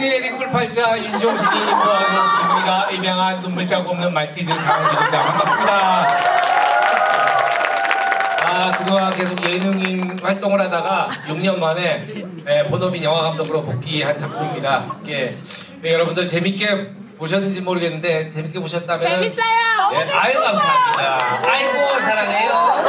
팔자 윤종신이 입고하는 김미가 입양한 눈물자국 없는 말티즈 장원입니다. 반갑습니다. 아, 그동안 계속 예능인 활동을 하다가 6년 만에 예, 본업인 영화감독으로 복귀한 작품입니다. 예, 네, 여러분들 재밌게 보셨는지 모르겠는데 재밌게 보셨다면 재밌어요. 네, 아유 감사합니다. 아이고 사랑해요.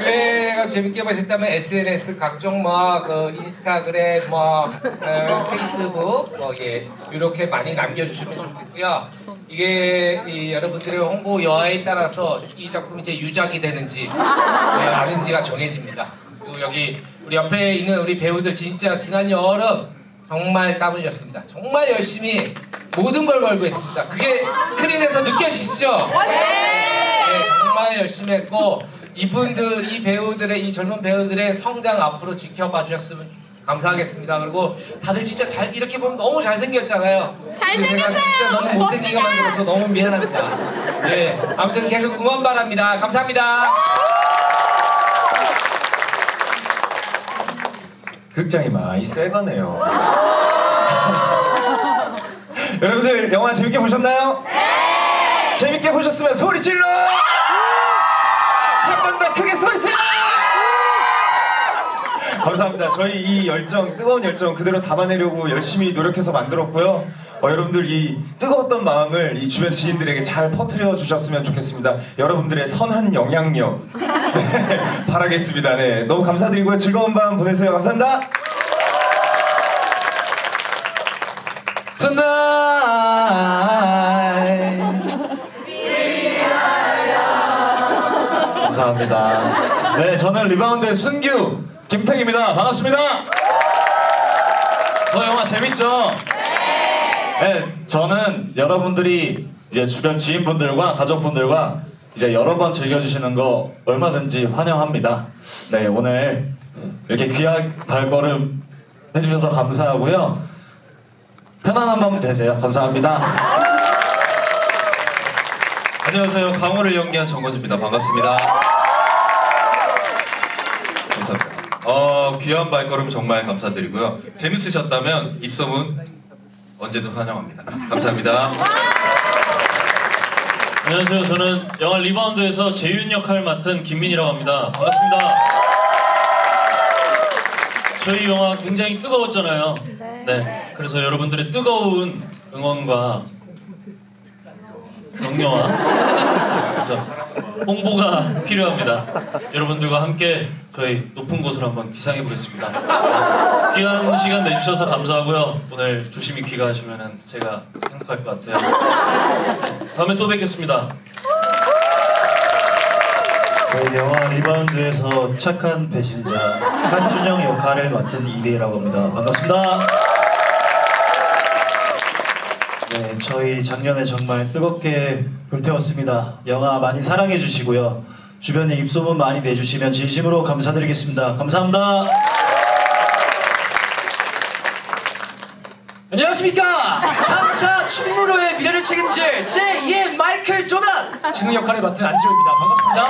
네, 재밌게 보셨다면 SNS 각종 뭐 그 인스타그램 뭐 어, 페이스북 뭐 예, 이렇게 많이 남겨주시면 좋겠고요. 이게 이 여러분들의 홍보 여하에 따라서 이 작품이 제 유작이 되는지 네, 아닌지가 정해집니다. 그리고 여기 우리 옆에 있는 우리 배우들 진짜 지난 여름 정말 땀 흘렸습니다. 정말 열심히 모든 걸 걸고 했습니다. 그게 스크린에서 느껴지시죠? 네, 정말 열심히 했고 이분들, 이 배우들의 이 젊은 배우들의 성장 앞으로 지켜봐 주셨으면 감사하겠습니다. 그리고 다들 진짜 잘 이렇게 보면 너무 잘생겼잖아요. 잘생겼어요. 진짜 너무 못생기게. 만들어서 너무 미안합니다. 네, 아무튼 계속 응원 바랍니다. 감사합니다. 극장이 많이 새거네요. 여러분들 영화 재밌게 보셨나요? 네! 재밌게 보셨으면 소리 질러! 한 번 더 크게 소리 질러! 감사합니다. 저희 이 열정, 뜨거운 열정 그대로 담아내려고 열심히 노력해서 만들었고요. 어, 여러분들 이 뜨거웠던 마음을 이 주변 지인들에게 잘 퍼뜨려 주셨으면 좋겠습니다. 여러분들의 선한 영향력 네, 바라겠습니다. 네, 너무 감사드리고요. 즐거운 밤 보내세요. 감사합니다. 감사합니다. 네, 저는 리바운드의 순규 김택입니다. 반갑습니다. 저 영화 재밌죠? 네, 저는 여러분들이 이제 주변 지인분들과 가족분들과 이제 여러 번 즐겨주시는 거 얼마든지 환영합니다. 네, 오늘 이렇게 귀한 발걸음 해주셔서 감사하고요. 편안한 밤 되세요. 감사합니다. 안녕하세요. 강호를 연기한 정건주입니다. 반갑습니다. 감사합니다. 어, 귀한 발걸음 정말 감사드리고요. 재밌으셨다면 입소문 언제든 환영합니다. 감사합니다. 안녕하세요. 저는 영화 리바운드에서 재윤 역할을 맡은 김민이라고 합니다. 반갑습니다. 저희 영화 굉장히 뜨거웠잖아요. 네. 그래서 여러분들의 뜨거운 응원과 격려와 그렇죠. 홍보가 필요합니다. 여러분들과 함께 저희 높은 곳으로 한번 기상해 보겠습니다. 귀한 시간 내주셔서 감사하고요. 오늘 조심히 귀가하시면 제가 행복할 것 같아요. 다음에 또 뵙겠습니다. 네, 영화 리바운드에서 착한 배신자 한준영 역할을 맡은 이대라고 합니다. 반갑습니다. 네, 저희 작년에 정말 뜨겁게 불태웠습니다. 영화 많이 사랑해 주시고요. 주변에 입소문 많이 내주시면 진심으로 감사드리겠습니다. 감사합니다. 안녕하십니까 3차 충무로의 미래를 책임질 제2의 마이클 조단 진우 역할을 맡은 안지호입니다 반갑습니다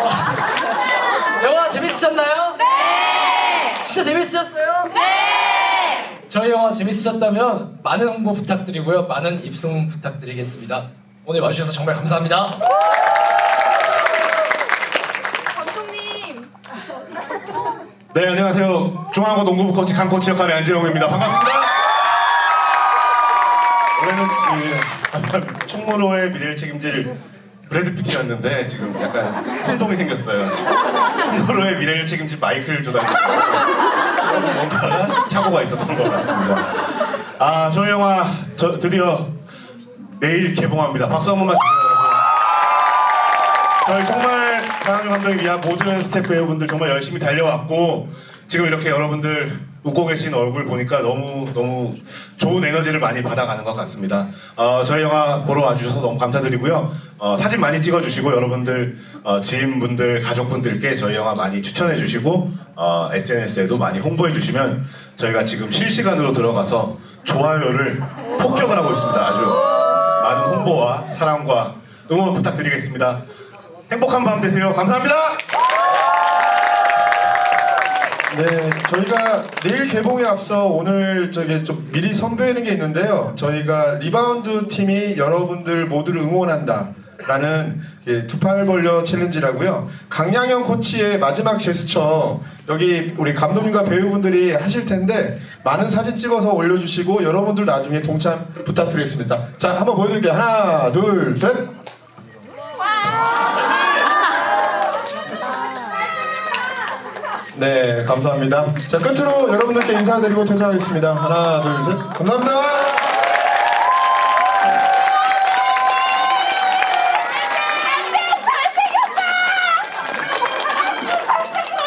어, 영화 재밌으셨나요? 네 진짜 재밌으셨어요? 네 저희 영화 재밌으셨다면 많은 홍보 부탁드리고요 많은 입소문 부탁드리겠습니다 오늘 와주셔서 정말 감사합니다 감독님. 네, 안녕하세요. 중앙고 농구부 코치 강 코치 역할의 안재홍입니다. 반갑습니다. 올해는 그 충무로의 미래를 책임질 브래드 피트였는데 지금 약간 혼동이 생겼어요. 충무로의 미래를 책임질 마이클 조단. 뭔가 착오가 있었던 것 같습니다. 아, 저희 영화 저 드디어 내일 개봉합니다. 박수 한 번만 주세요. 저희 정말 강한규 감독을 위한 모든 스태프 배우분들 정말 열심히 달려왔고 지금 이렇게 여러분들 웃고 계신 얼굴 보니까 너무 너무 좋은 에너지를 많이 받아가는 것 같습니다. 어, 저희 영화 보러 와주셔서 너무 감사드리고요. 어, 사진 많이 찍어주시고 여러분들 어, 지인분들 가족분들께 저희 영화 많이 추천해주시고 어, SNS에도 많이 홍보해주시면 저희가 지금 실시간으로 들어가서 좋아요를 폭격을 하고 있습니다. 아주 많은 홍보와 사랑과 응원 부탁드리겠습니다. 행복한 밤 되세요. 감사합니다. 네, 저희가 내일 개봉에 앞서 오늘 저기 좀 미리 선보이는 게 있는데요. 저희가 리바운드 팀이 여러분들 모두를 응원한다. 라는 예, 두팔 벌려 챌린지라고요. 강양현 코치의 마지막 제스처 여기 우리 감독님과 배우분들이 하실 텐데 많은 사진 찍어서 올려주시고 여러분들 나중에 동참 부탁드리겠습니다. 자, 한번 보여드릴게요. 하나, 둘, 셋. 네, 감사합니다. 자, 끝으로 여러분들께 인사드리고 퇴장하겠습니다. 하나, 둘, 셋. 감사합니다.